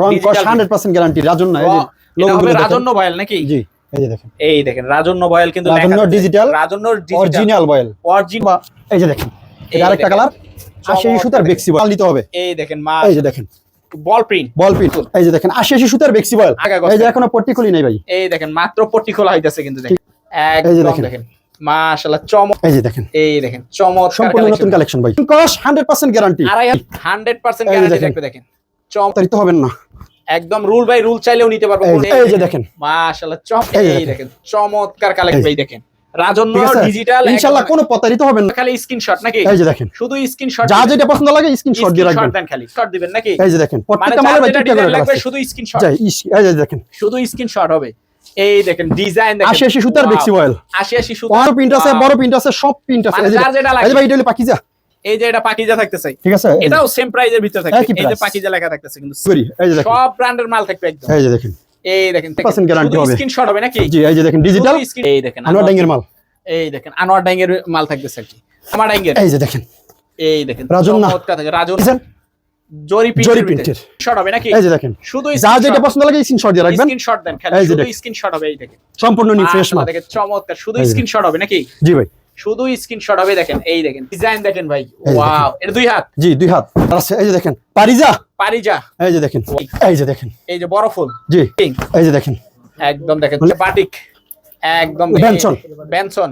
রং কস guarantee এই যে ও, এটা logo হবে গুলো দেখেন। রাজন্য বয়েল নাকি? জি এই যে দেখেন। এই দেখেন রাজন্য বয়েল কিন্তু রাজন্য digital, রাজন্য অরিজিনাল বয়েল অরিজিনাল এই যে দেখেন এটা আরেকটা কালার আশি আশি সুতার বেক্সি বয়েল নিতে হবে। এই দেখেন মা এই যে দেখেন। বল প্রিন্ট বল পিট এই যে দেখেন আশি আশি সুতার বেক্সি বয়েল এই যে এখনও পট্টি খুলি নাই ভাই। এই দেখেন মাত্র পট্টি খোলা হইতাছে কিন্তু দেখেন। একদম দেখেন। মাশাআল্লাহ চমক এই যে দেখেন। এই দেখেন সম্পূর্ণ নতুন কালেকশন ভাই। কস হান্ড্রেড পার্সেন্ট গ্যারান্টি আড়াই হান্ড্রেড পার্সেন্ট এই যে গ্যারান্টি দেখেন। থাকবে দেখেন চমক তারিত হবেন না। একদম রুল বাই রুল চাইলেও নিতে পারব। এই যে- দেখেন। মাশাআল্লাহ চমক এই দেখেন। চমৎকার কালেকশন এই দেখেন। রাজন্য ডিজিটাল ইনশাআল্লাহ কোনো প্রতারিত হবেন না। খালি স্ক্রিনশট নাকি? এই যে দেখেন। শুধু স্ক্রিনশট যা যেটা পছন্দ লাগে স্ক্রিনশট দিয়ে রাখবেন। দেন খালি শট দিবেন নাকি? এই যে দেখেন মানে প্রত্যেকটা মালের ভাই করে লাগবে শুধু স্ক্রিনশট যাই এই যে দেখেন। শুধু স্ক্রিনশট হবে। এই দেখেন ডিজাইন দেখেন। আশি আশি সুতার বেক্সি বয়েল আশি আশি সুতা বড় প্রিন্ট আছে বড় প্রিন্ট আছে সব প্রিন্ট আছে। মানে এই যে। ভাই এটা হলো পাকিজা। এই যে এটা পাকিজা থাকতেছে। ঠিক আছে এটাও সেম প্রাইজের ভিতরে থাকবে এই যে পাকিজা লেখা থাকতেছে কিন্তু। সব ব্র্যান্ডের মাল থাকবে একদম। এই যে দেখেন। এই দেখেন 100% guarantee হবে। স্ক্রিনশট হবে নাকি? জি এই যে দেখেন ডিজিটাল শুধু এই দেখেন আনোয়ার ডাঙ্গের মাল। এই দেখেন আনোয়ার ডাঙ্গের মাল থাকতেছে আর কি। আমার ডাঙ্গের এই যে দেখেন। এই দেখেন রাজন না। চমৎকার থাকে রাজন জরি জরি জরি প্রিন্টের। শট হবে নাকি? এই যে দেখেন। শুধু যা যেটা পছন্দ লাগে স্ক্রিনশট দিয়ে রাখবেন। স্ক্রিনশট দেন খালি। এই যে শুধু স্ক্রিনশট হবে এই দেখেন। সম্পূর্ণ নিউ ফ্রেশ মাল। দেখেন চমৎকার। শুধু স্ক্রিনশট হবে নাকি? জি ভাই। শুধু স্ক্রিনশট হবে দেখেন এই দেখেন ডিজাইন দেখেন ভাই ওয়াও এটা দুই হাত? জি দুই হাত। এই যে দেখেন পারিজা। পারিজা। এই যে দেখেন এই যে দেখেন। এই যে বড় ফুল। জি এই যে দেখেন। একদম দেখেন বাটিক। একদম বেনসন। বেনসন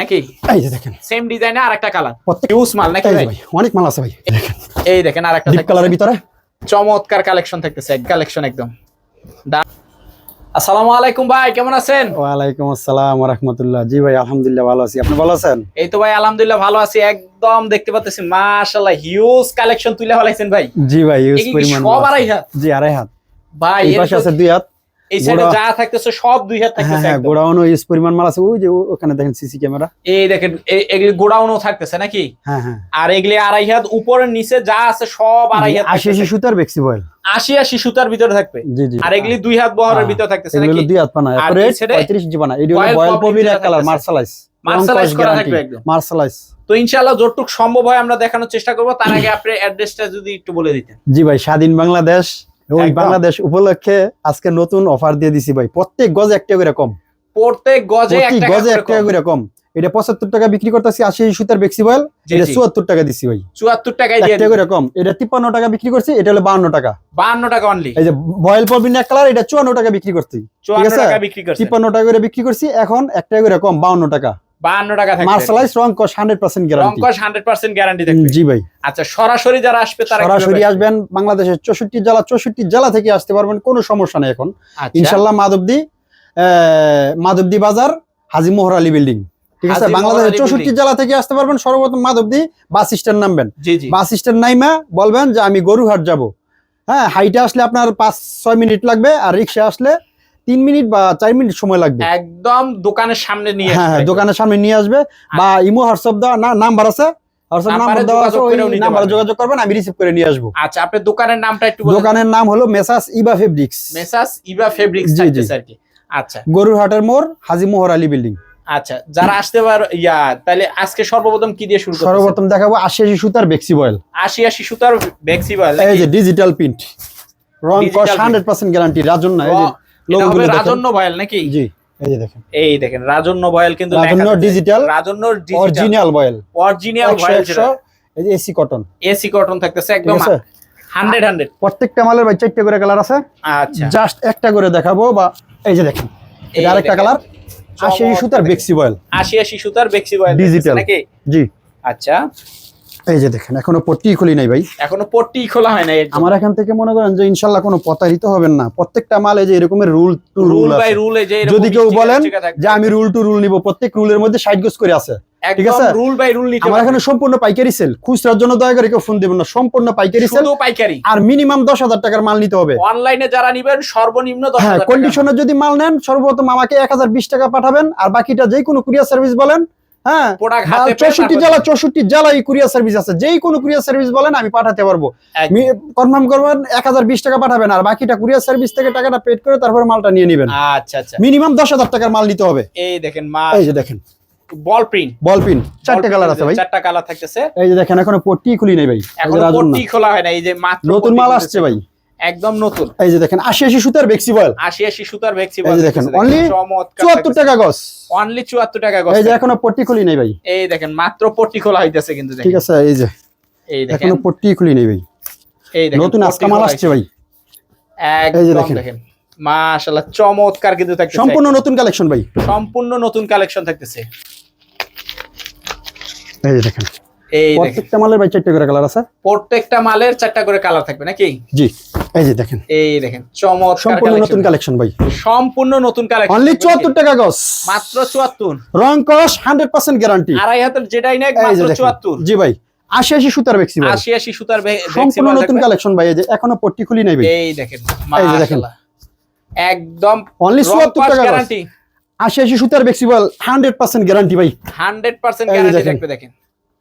নাকি? এই যে দেখেন। সেম ডিজাইনে আরেকটা কালার ইউজ মাল নাকি এই ভাই? ভাই অনেক মাল আছে ভাই দেখেন। এই দেখেন আরেকটা ডিপ কালারের ভিতরে? চমৎকার কালেকশন থাকতেছে কালেকশন একদম। আসসালামু আলাইকুম ভাই কেমন আছেন? ওয়ালাইকুম আসসালাম রাহমাতুল্লাহ জি ভাই আলহামদুলিল্লাহ ভালো আছি। আপনি ভালো আছেন? এই তো ভাই আলহামদুলিল্লাহ ভালো আছি। একদম দেখতে পাচ্ছেছি মাশাআল্লাহ হিউজ কালেকশন তুলে ফলাইছেন ভাই। জি ভাই হিউজ পরিমাণ সব আড়াই হাত? জি আড়াই হাত। ভাই এই পাশে আছে দুই হাত। এই সাইডে যা থাকতেছে সব দুই হাত হ্যাঁ থাকতেছে হ্যাঁ গোড়াউনও ইউজ পরিমাণ মাল আছে। ওই যে ওখানে দেখেন সিসি ক্যামেরা। এই দেখেন এগুলি গোডাউনও থাকতেছে নাকি? হ্যাঁ হ্যাঁ। আর এগুলি আড়াই হাত উপরের নিচে যা আছে সব আড়াই হাত আশি আশি সুতার বেক্সি বয়েল। আশি আশি সুতার ভিতরে থাকবে। জি জি। আর এগুলি দুই হাত বহরের হ্যাঁ, ভিতরে থাকতেছে নাকি? হলো দুই হাত পানা আর এরপরে এই ছেড়ে 35 ইঞ্চি পানা এটি হলো বয়েল পবির কালার। মার্শালাইজ। Marsalize করা থাকবে একদম। মার্শালাইজ। তো ইনশাআল্লাহ যতটুক সম্ভব হয় আমরা দেখানোর চেষ্টা করব। তার আগে আপনি অ্যাড্রেসটা যদি একটু বলে দিতেন। জি ভাই স্বাধীন বাংলাদেশ একদম। বাংলাদেশ উপলক্ষে আজকে নতুন অফার দিয়ে দিছি ভাই। প্রত্যেক গজে একটা করে কম। প্রত্যেক গজে গজে করে এক করে কম। এটা পঁচাত্তর টাকা বিক্রি করতেছি আশি সুতার বেক্সি বয়েল। এটা চুয়াত্তর টাকা দিছি ভাই। 74 টাকায় এক দিয়ে টাকা করে কম। এটা তিপ্পান্ন টাকা বিক্রি করছি এটা হলো বাহান্ন টাকা। 52 টাকা অনলি এই যে বয়েল পবিন এক কালার এটা চুয়ান্ন টাকা বিক্রি করছি। 54 আছে? টাকা বিক্রি করছেন তিপ্পান্ন টাকা করে বিক্রি করছি এখন একটা করে কম বাউন্ন টাকা। 52 টাকা থাকবে। রং কস পার্সেন্ট গ্যারান্টি রংকশ 100% গ্যারান্টি থাকবে। জি ভাই। আচ্ছা সরাসরি যারা আসবে তারা সরাসরি আসবেন বাংলাদেশের চৌষট্টি জেলা চৌষট্টি জেলা থেকে আসতে পারবেন কোনো সমস্যা নেই এখন। আচ্ছা, মাধবদি বাজার হাজি মোহর আলী বিল্ডিং। ঠিক আছে? বাংলাদেশের চৌষট্টি। জেলা থেকে আসতে পারবেন সর্বপ্রথম মাধবদি বাস স্ট্যান্ড নামবেন। বাস স্ট্যান্ড নাইমা বলবেন যে আমি গরুহাট যাব। হ্যাঁ হাইটে আসলে আপনার পাঁচ ছয় মিনিট লাগবে আর রিক্সা আসলে তিন মিনিট বা চার মিনিট সময় লাগবে। একদম দোকানের সামনে নিয়ে হ্যাঁ হ্যাঁ দোকানের সামনে নিয়ে আসবে বা ইমো হোয়াটসঅ্যাপ দেওয়া না নাম্বার আছে। যোগাযোগ করবেন আমি রিসিভ করে নিয়ে আসব। আচ্ছা আপনি দোকানের নামটা একটু দোকানের নাম হলো Messrs Iba fabrics. Messrs Iba fabrics জি, জি। থাকতেছে কি। আচ্ছা। গরুরহাটের মোড় হাজি মোহর আলী বিল্ডিং আচ্ছা যারা আসতে পার ইয়া তাহলে আজকে সর্বপ্রথম কি দিয়ে শুরু সর্বপ্রথম দেখাবো আশি আশি সুতার বেক্সি বয়েল আশি আশি সুতার ভ্যাক্সিবল এই যে ডিজিটাল প্রিন্ট রং কস। হান্ড্রেড পার্সেন্ট গ্যারান্টি রাজন না এই যে রাজন্য বয়েল নাকি? জি এই যে দেখেন। এই দেখেন রাজন্য বয়েল কিন্তু রাজন্য ডিজিটাল রাজন্য ডিজিটাল অরিজিনাল বয়েল অরিজিনাল একশো এই যে এসি কটন এসি কটন থাকতেছে একদম 100 100 প্রত্যেকটা মালের ভাই চারটে করে কালার আছে। আচ্ছা। জাস্ট একটা করে দেখাবো বা এই যে দেখেন এটা আরেকটা কালার আশি সুতার বেক্সি বয়েল আশি আশি সুতার বেক্সি বয়েল। নাকি? জি। আচ্ছা। এই যে দেখেন এখনও পট্টি খুলি নাই ভাই। এখনও পট্টি খোলা হয় না আমার এখান থেকে মনে করেন যে ইনশাল্লাহ কোনো প্রতারিত হবেন না। প্রত্যেকটা মালে যে এরকমের রুল টু রুল বাই রুলে যে এরকম যদি কেউ বলেন যে আমি রুল টু রুল নিব প্রত্যেক রুলের মধ্যে ষাট গোজ করে আছে। ঠিক আছে? রুল বাই রুল নিতে আমার এখানে সম্পূর্ণ পাইকারি সেল খুচরার জন্য দয়া করে কেউ ফোন দেবেন না। সম্পূর্ণ পাইকারি সেল পাইকারি। আর মিনিমাম দশ হাজার টাকার মাল নিতে হবে। অনলাইনে যারা নিবেন সর্বনিম্ন দশ হ্যাঁ হাজার টাকা। কন্ডিশনে যদি মাল নেন সর্বপ্রথম আমাকে এক হাজার বিশ টাকা পাঠাবেন। আর বাকিটা যে কোনো কুরিয়ার সার্ভিস বলেন হ্যাঁ চৌষট্টি জেলা চৌষট্টি জেলায় কুরিয়ার সার্ভিস আছে। যেই কোনো কুরিয়ার সার্ভিস বলেন আমি পাঠাতে পারব। কনফার্ম করবেন এক হাজার বিশ টাকা পাঠাবেন আর বাকিটা কুরিয়ার সার্ভিস থেকে টাকাটা পেড করে তারপর মালটা নিয়ে নেবেন। আচ্ছা আচ্ছা। মিনিমাম দশ হাজার টাকার মাল নিতে হবে। এই দেখেন মা এই যে দেখেন। বল প্রিন্ট। বল চারটে কালার আছে ভাই। চারটা কালার থাকতেছে। এই যে দেখেন এখনও পট্টি খুলি নাই ভাই। এখন পট্টি খোলা হয় না এই যে মাত্র নতুন মাল আসছে ভাই। একদম নতুন। এই যে দেখেন আশি আশি সুতার বেক্সি বয়েল। আশি আশি সুতার ভেক্সি এই যে দেখেন, only চুয়াত্তর টাকা গজ। অনলি চুয়াত্তর টাকা এই যে এখনও পট্টি খুলি নেই ভাই। এই দেখেন মাত্র পট্টি খোলা হইতেছে কিন্তু ঠিক আছে এই যে। এই দেখেন। এখনও পট্টি খুলি নেই ভাই। এই দেখেন নতুন আজকা মাল আসছে ভাই। একদম দেখেন। দেখেন। মাশাআল্লাহ চমৎকার কিন্তু থাকতেছে। সম্পূর্ণ নতুন কালেকশন ভাই। সম্পূর্ণ নতুন কালেকশন থাকতেছে। এই যে দেখেন। এই প্রত্যেকটা মালের ভাই চারটে করে কালার আছে। প্রত্যেকটা মালের চারটা করে কালার থাকবে নাকি? জি এই যে দেখেন। এই দেখেন চমৎকার সম্পূর্ণ নতুন কালেকশন ভাই। সম্পূর্ণ নতুন কালেকশন অনলি চুয়াত্তর টাকা গজ। মাত্র চুয়াত্তর। রং কস হান্ড্রেড পার্সেন্ট গ্যারান্টি আড়াই হাতের যেটাই নেক মাত্র দেখেন। চুয়াত্তর। জি ভাই আশি আশি সুতার বেক্সি ভাই। আশি আশি সুতার সম্পূর্ণ নতুন কালেকশন ভাই এই যে এখনও পট্টি খুলি নাই ভাই। এই দেখেন এই যে দেখেন। মাশাআল্লাহ। একদম অনলি চুয়াত্তর টাকা গজ। গ্যারান্টি আশি আশি সুতার হান্ড্রেড পার্সেন্ট গ্যারান্টি ভাই। হান্ড্রেড পার্সেন্ট এই যে গ্যারান্টি দেখেন।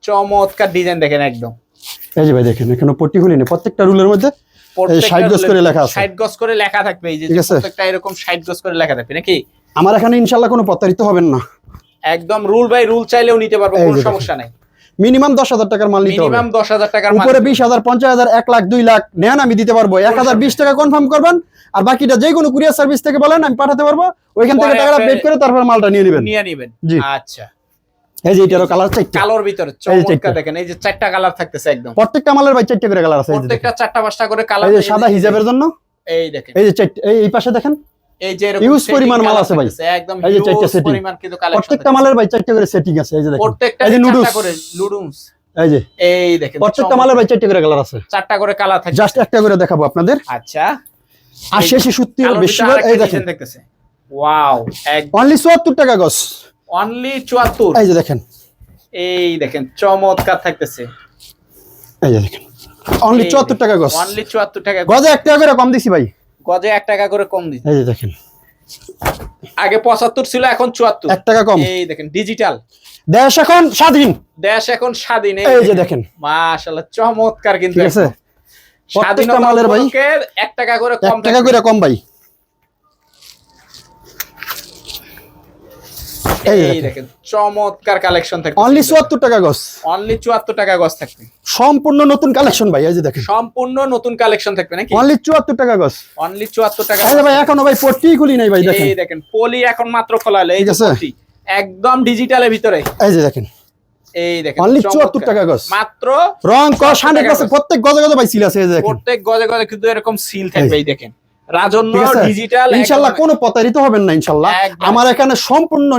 চমৎকার ডিজাইন দেখেন একদম। এই যে ভাই দেখেন এখনও পট্টি খুলি প্রত্যেকটা রুলের মধ্যে গজ করে লেখা আছে। গজ করে লেখা থাকবে এই যে প্রত্যেকটা এরকম গজ করে লেখা থাকবে নাকি? আমার এখানে ইনশাল্লাহ কোনো প্রতারিত হবেন না। একদম রুল বাই রুল চাইলেও নিতে পারব কোনো সমস্যা নাই। মিনিমাম দশ হাজার টাকার মাল নিতে মিনিমাম দশ হাজার টাকার মাল উপরে বিশ হাজার পঞ্চাশ হাজার এক লাখ দুই লাখ নেন আমি দিতে পারব। এক হাজার বিশ টাকা কনফার্ম করবেন আর বাকিটা যে কোনো কুরিয়ার সার্ভিস থেকে বলেন আমি পাঠাতে পারব। ওইখান থেকে টাকাটা পেড করে তারপর মালটা নিয়ে নেবেন। নিয়ে নিবেন। জি। আচ্ছা। এই যে এটারও কালার ভিতরে চমৎকার দেখেন এই যে চারটা কালার থাকতেছে একদম প্রত্যেকটা মালের ভাই চারটে করে কালার আছে। প্রত্যেকটা চারটা পাঁচটা করে কালার এই যে সাদা হিজাবের জন্য এই দেখেন এই যে এই এই পাশে দেখেন এই যে এরকম পরিমাণ মাল আছে ভাই। একদম এই যে চারটা huge পরিমাণ কিন্তু কালেকশন প্রত্যেকটা মালের ভাই চারটে করে সেটিং আছে এই যে দেখেন প্রত্যেকটা এই যে চারটা করে এই যে এই দেখেন প্রত্যেকটা মালের ভাই চারটে করে কালার আছে চারটা করে কালার থাকে জাস্ট একটা করে দেখাবো আপনাদের আচ্ছা আর শেষে সত্যি বেশি এই দেখেন দেখতেছে ওয়াও অনলি চুয়াত্তর টাকা অনলি 74 এই যে দেখেন। এই দেখেন চমৎকার থাকতেছে। এই যে দেখেন। অনলি চুয়াত্তর টাকা গজ অনলি 74 টাকা গজে এক টাকা করে কম দিছি ভাই। গজে 1 টাকা করে কম দিচ্ছে এই যে দেখেন। আগে 75 ছিল এখন 74 এক টাকা কম। এই দেখেন ডিজিটাল দেশ এখন স্বাধীন। দেশ এখন স্বাধীন। এই যে দেখেন। মাশাআল্লাহ চমৎকার কিন্তু ঠিক আছে। স্বাধীনতা মালের ভাই এক টাকা করে কম টাকা করে কম ভাই। এই দেখেন। চমৎকার কালেকশন থাকবে অনলি চুয়াত্তর টাকা গজ। অনলি 74 টাকা থাকবে। সম্পূর্ণ নতুন কালেকশন ভাই এই যে দেখেন। সম্পূর্ণ নতুন কালেকশন থাকবে নাকি? অনলি চুয়াত্তর টাকা গজ। অনলি 74 টাকা এই ভাই এখনও ভাই পট্টি খুলি নাই ভাই দেখেন এই দেখেন। পলি এখন মাত্র খোলা হলো এই যে। একদম ডিজিটালের ভিতরে। এই যে দেখেন। এই দেখেন অনলি চমৎকার। চুয়াত্তর টাকা গজ। মাত্র রং কস 74 হান্ড্রেড গজ। প্রত্যেক গজে গজে ভাই সিল আছে এই যে দেখেন। প্রত্যেক গজে গজে কিন্তু এরকম সিল থাকবে এই দেখেন। রাজন্য ডিজিটাল ইনশাল্লাহ কোনো প্রতারিত হবেন না আমার এখানে সম্পূর্ণ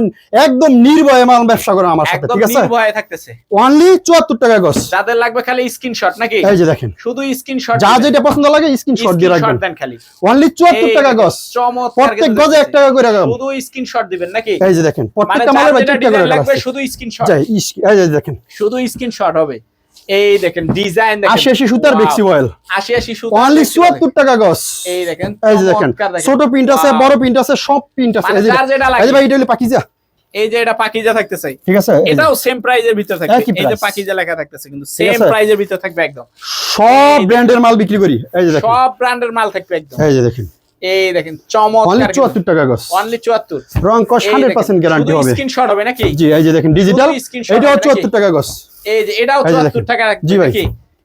একদম নির্ভয়ে মাল ব্যবসা করে আমার সাথে ঠিক আছে? নির্ভয়ে থাকতেছে। অনলি চুয়াত্তর টাকা গজ। যাদের লাগবে খালি স্ক্রিনশট নাকি? এই যে দেখেন। শুধু স্ক্রিনশট যা যেটা পছন্দ লাগে স্ক্রিনশট দিয়ে রাখবেন। দেন খালি। অনলি চুয়াত্তর এই টাকা দেখেন, প্রত্যেক গজে এক টাকা করে রাখবেন শুধু স্ক্রিনশট দিবেন নাকি? এই যে দেখেন মানে প্রত্যেকটা মালের করে লাগবে শুধু স্ক্রিনশট এই যে দেখেন। শুধু স্ক্রিনশট হবে। এই দেখেন ডিজাইন দেখেন। আশি আশি সুতার Wow. বেক্সি অয়েল আশি আশি সুতো অনলি চুয়াত্তর টাকা গজ। এই দেখেন এই যে দেখেন ছোট প্রিন্ট আছে বড় প্রিন্ট আছে সব প্রিন্ট আছে। মানে এই যে। এই ভাই এটা হলো পাকিজা। এই যে এটা পাকিজা থাকতেছে। ঠিক আছে এটাও সেম প্রাইজের ভিতর থাকবে। এই যে পাকিজা লেখা থাকতেছে কিন্তু সেম প্রাইজের ভিতর থাকবে একদম। সব ব্র্যান্ডের মাল বিক্রি করি। এই যে দেখেন। সব ব্র্যান্ডের মাল থাকবে একদম। এই যে দেখেন। এই দেখেন অনলি চমৎকার চুয়াত্তর টাকা গজ। অনলি 74 রং কস হান্ড্রেড পার্সেন্ট গ্যারান্টি হবে। স্ক্রিনশট হবে নাকি? জি এই যে দেখেন ডিজিটাল হবে চুয়াত্তর টাকা গজ। এই যে এটাও 74 টাকা জি ভাই নাকি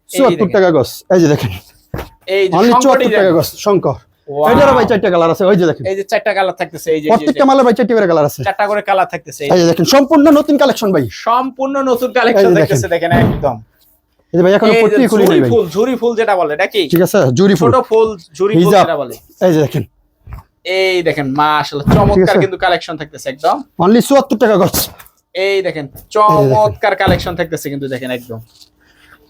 চুয়াত্তর দেখেন। টাকা গজ এই যে দেখেন এই যে অনলি শঙ্কর চুয়াত্তর design। টাকা গজ শঙ্কর এটারও ভাই চারটা কালার আছে ওই যে দেখেন এই যে চারটা কালার থাকতেছে এই যে- প্রত্যেকটা মালের ভাই চারটে করে কালার আছে চারটা করে কালার থাকতেছে এই এই যে দেখেন সম্পূর্ণ নতুন কালেকশন ভাই সম্পূর্ণ নতুন কালেকশন দেখেন। দেখতেছে দেখেন একদম এই যে ভাই এখনও পট্টি খুলি নাই ঝুরি ভাই ফুল ঝুরি ফুল যেটা বলে নাকি ঠিক আছে জুরি ফুল ছোট ফুল ঝুরি ফুল যেটা বলে এই যে দেখেন এই দেখেন মাশাআল্লাহ চমৎকার কিন্তু কালেকশন থাকতেছে একদম অনলি চুয়াত্তর টাকা গজ এই দেখেন চমৎকার কালেকশন থাকতেছে কিন্তু দেখেন একদম।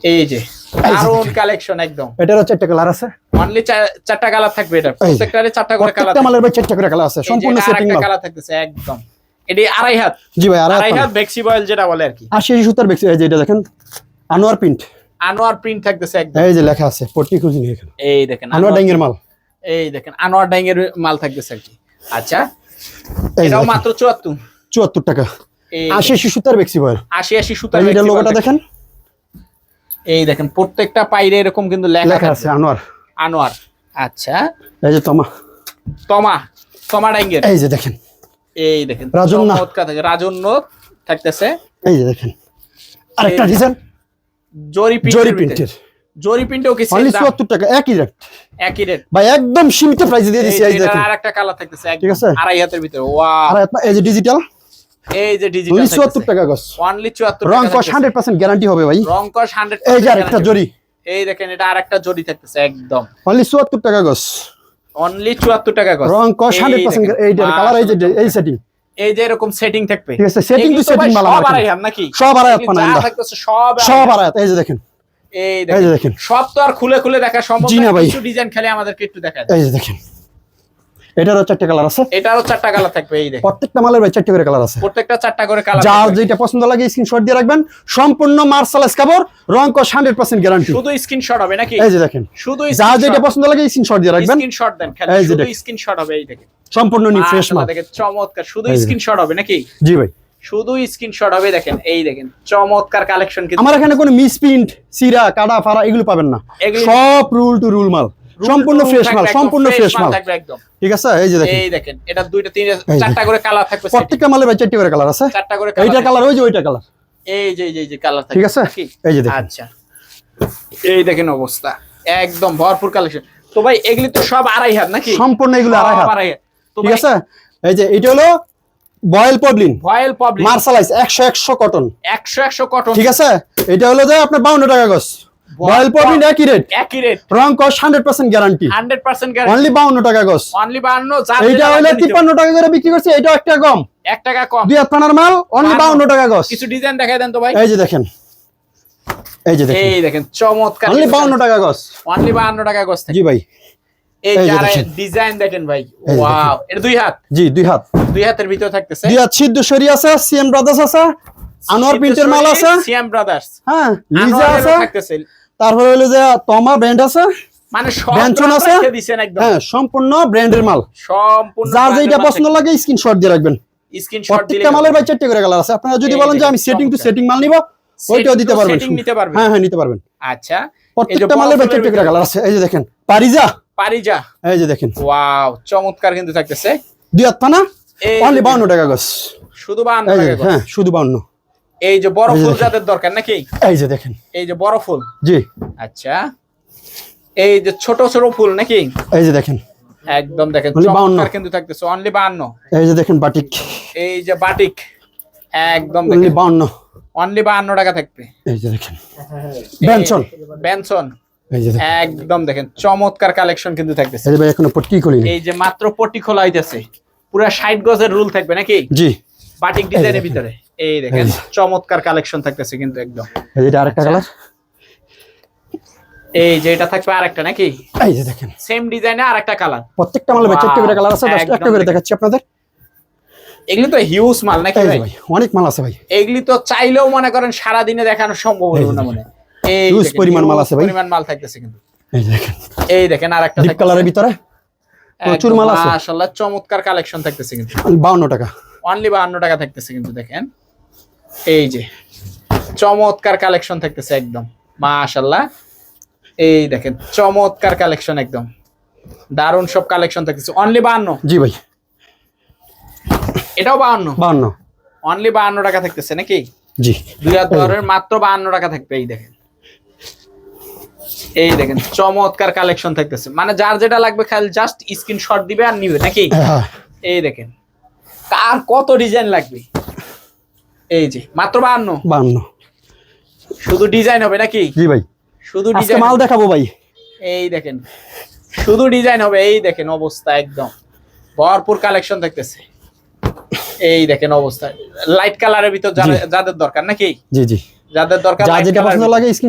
এই যে দারুণ কালেকশন একদম। এটারও চারটা কালার আছে। অনলি চারটা কালার থাকবে এটা প্রত্যেকটারে চারটা করে কালার প্রত্যেকটা মালের ভাই চারটা করে কালার আছে। সম্পূর্ণ সেটিং মাল। কালার থাকতেছে একদম। এটি আড়াই হাত। জি ভাই আড়াই হাত বেক্সি বয়েল যেটা বলে আর কি। আশি আশি সুতার বেক্সি এই যে এটা দেখেন। আনোয়ার প্রিন্ট আনোয়ার প্রিন্ট থাকতেছে একদম। এই যে লেখা আছে পট্টি খুঁজি নিয়ে এখানে। এই দেখেন আনোয়ার ডাঙ্গের মাল। এই দেখেন আনোয়ার ডাইংয়ের মাল থাকতেছে আর কি। আচ্ছা এটাও মাত্র চুয়াত্তর। চুয়াত্তর টাকা। এই আশি আশি সুতার বেক্সি বয়েল আশি আশি সুতার এই লোগোটা দেখেন। এই দেখেন প্রত্যেকটা পাইরে এরকম কিন্তু লেখা লেখা আছে আছে আনোয়ার। আনোয়ার। আচ্ছা। এই যে তমা। তমা তমা ডাইঙ্গের এই যে দেখেন। এই দেখেন রাজন্য। রাজন্য থাকতেছে। এই যে দেখেন। আরেকটা ডিজাইন জরি জরি প্রিন্টের প্রিন্টের। জরি প্রিন্টেও কি অনলি same দাম? চুয়াত্তর টাকা একই রেট একই রেট ভাই একদম সীমিত প্রাইসে দিয়ে দিচ্ছি এই দেখেন। আর কালার থাকতেছে ঠিক আছে? আড়াই হাতের ভিতরে। ওয়াও আর আপনার এই যে ডিজিটাল এই যে ডিজিটাল টাকা অনলি 74 রং কস হান্ড্রেড পার্সেন্ট গ্যারান্টি হবে ভাই। রং কস 100 এই যে আরেকটা জরি। এই দেখেন এটা আরেকটা জরি থাকতেছে একদম। অনলি চুয়াত্তর টাকা গছ অনলি 74 টাকা গস রং কস এই হান্ড্রেড পার্সেন্ট দেখেন, এইটার কালার এই যে এই সেটিং এই যে এরকম সেটিং থাকবে। ঠিক আছে, তো setting ভাই মালা সব। আড়াই নাকি? সব আড়াই যা আমরা। থাকতেছে সব সব। আড়াই এই যে দেখেন। এই দেখেন। সব তো আর খুলে খুলে দেখা সম্ভব না না। কিছু ডিজাইন খালি আমাদেরকে একটু দেখা এই যে দেখেন। এটারও চারটে কালার আছে। এটারও চারটা কালার থাকবে এই দেখেন। প্রত্যেকটা মালের ভাই চারটে করে কালার আছে। প্রত্যেকটা চারটা করে কালার যার যেটা পছন্দ লাগে স্ক্রিনশট দিয়ে রাখবেন। সম্পূর্ণ মার্শালাইজ কাপড় রং কস হান্ড্রেড পার্সেন্ট গ্যারান্টি শুধু স্ক্রিনশট হবে নাকি? এই যে দেখেন। শুধু যার যেটা পছন্দ লাগে স্ক্রিনশট দিয়ে রাখবেন। স্ক্রিনশট দেন খালি। শুধু স্ক্রিনশট হবে এই দেখেন। সম্পূর্ণ নিউ ফ্রেশ মাল। দেখেন চমৎকার। শুধু। স্ক্রিনশট হবে নাকি? জি ভাই। শুধু স্ক্রিনশট হবে দেখেন এই দেখেন। চমৎকার কালেকশন কিন্তু। আমার এখানে কোনো মিসপ্রিন্ট সিরা কাটা ফাড়া এগুলো পাবেন না। সব রুল টু রুল মাল। সম্পূর্ণ ফ্রেশ মাল সম্পূর্ণ ফ্রেশ মাল একদম। ঠিক আছে? এই যে দেখেন। এই দেখেন এটা দুইটা তিনটা চারটা করে কালার থাকবে প্রত্যেকটা মালের ভাই চারটে করে কালার আছে? চারটা করে এইটা কালার কালার ওই যে ওইটা কালার এই যে এই যে- কালার থাকবে ঠিক আছে? এই যে দেখেন। আচ্ছা। এই দেখেন অবস্থা। একদম ভরপুর কালেকশন তো ভাই এগুলি তো সব আড়াই হাত নাকি? সম্পূর্ণ এগুলো আড়াই হাত। ঠিক আছে? এই যে এটা হলো voile poplin. Voile poplin mercerise একশো একশো কটন একশো একশো কটন ঠিক আছে? এটা হলো যে আপনার বাউন্ন টাকা গছ বয়েল পবলিন একই রেট একই রেট রং কস hundred percent guarantee hundred percent only বাউন্ন টাকা গছ অনলি বান্ন যার এইটা যেটা হলো লাগবে নিতে তিপ্পান্ন টাকা করে বিক্রি করছে এটাও একটা কম। এক টাকা কম। দুই হাত মাল অনলি বাউন্ন। টাকা গছ কিছু ডিজাইন দেখাই দেন তো ভাই। এই যে দেখেন। এই যে দেখেন। এই দেখেন চমৎকার অনলি বাউন্ন টাকা গছ অনলি বান্ন টাকা গোস জি ভাই। এই ডিজাইন দেখেন। ভাই ওয়াও এটা দুই হাত? জি দুই হাত। দুই হাতের ভিতরে থাকতেছে। দুই হাত সিদ্ধ সরি আছে সিএম ব্রাদার্স আছে আনোয়ার প্রিন্টের মাল আছে। CM brothers. হ্যাঁ লিজা আছে। থাকতেছে। তারপরে হলো যে তমা ব্র্যান্ড আছে মানে আছে? হ্যাঁ সম্পূর্ণ ব্র্যান্ডের মাল। সম্পূর্ণ যার যেটা পছন্দ লাগে স্ক্রিনশট দিয়ে রাখবেন। স্ক্রিনশট দিলে মালের ভাই চারটে করে কালার আছে। আপনারা যদি বলেন যে আমি সেটিং টু সেটিং মাল নিব ওইটাও দিতে পারবেন। setting নিতে পারবেন। হ্যাঁ হ্যাঁ নিতে পারবেন। আচ্ছা প্রত্যেকটা মালের ভাই চারটে করে কালার আছে। এই যে দেখেন পারিজা। পারিজা। এই যে দেখেন। ওয়াও চমৎকার কিন্তু থাকতেছে। দুই হাত পানা। অনলি যে বাউন্ন টাকা গছ শুধু বান্ন এই যে টাকা করে। হ্যাঁ শুধু বাউন্ন। এই যে বড় ফুল যাদের দরকার নাকি এই যে দেখেন এই যে বড় ফুল জি আচ্ছা এই যে ছোট ছোট ফুল নাকি এই যে দেখেন একদম দেখেন 52 চমৎকার কিন্তু থাকতেছে অনলি বান্ন এই যে দেখেন বাটিক এই যে বাটিক একদম অনলি দেখেন বাউন্ন অনলি বান্ন টাকা থাকবে এই যে দেখেন বেনসন বেনসন একদম দেখেন চমৎকার কালেকশন কিন্তু থাকতেছে এই যে ভাই এখনও পটকি করিনি এই যে মাত্র পটি খোলা হইতেছে পুরা ষাট গজের রুল থাকবে নাকি জি বাটিক ডিজাইনের ভিতরে এই দেখেন চমৎকার কালেকশন থাকতেছে কিন্তু একদম। এই যে এটা আরেকটা আচ্ছা। কালার এই যে এটা থাকবে আরেকটা নাকি? এই যে দেখেন। সেম ডিজাইনে আরেকটা কালার প্রত্যেকটা মালে চারটে করে কালার আছে জাস্ট একদম একটা করে দেখাচ্ছি আপনাদের। এগুলি তো হিউজ মাল নাকি ভাই? অনেক মাল আছে ভাই। এগুলি তো চাইলেও মনে করেন সারা দিনে দেখানো সম্ভব যে না মনে। এই হিউজ পরিমাণ মাল আছে ভাই। পরিমাণ মাল থাকতেছে কিন্তু। এই দেখেন। এই দেখেন আরেকটা ডিপ কালারের ভিতরে প্রচুর মাল আছে। মাশাআল্লাহ চমৎকার কালেকশন থাকতেছে কিন্তু। বাউন্ন টাকা। অনলি বাহান্ন টাকা থাকতেছে কিন্তু দেখেন। এই যে চমৎকার কালেকশন থাকতেছে একদম। মাশাল্লাহ এই দেখেন চমৎকার কালেকশন একদম। দারুণ সব কালেকশন থাকতেছে। অনলি বাহান্ন? জি ভাই। এটাও বাহান্ন? বাউন্ন অনলি বাহান্ন টাকা থাকতেছে নাকি? জি। দুই হাজার মাত্র বাহান্ন টাকা থাকবে এই দেখেন। এই দেখেন চমৎকার কালেকশন থাকতেছে। মানে যার যেটা লাগবে খালি জাস্ট স্ক্রিনশট দিবে আর নিবে নাকি? হ্যাঁ। এই দেখেন কার কত ডিজাইন লাগবে? এই যে মাত্র বাহান্ন? বাউন্ন শুধু ডিজাইন হবে নাকি? জি ভাই। শুধু ডিজাইন মাল দেখাবো ভাই। এই দেখেন শুধু ডিজাইন হবে এই দেখেন অবস্থা একদম। ভরপুর কালেকশন থাকতেছে এই দেখেন অবস্থা। লাইট কালারের ভিতর যাদের দরকার নাকি? জি জি। যাদের দরকার যা যেটা পছন্দ লাগে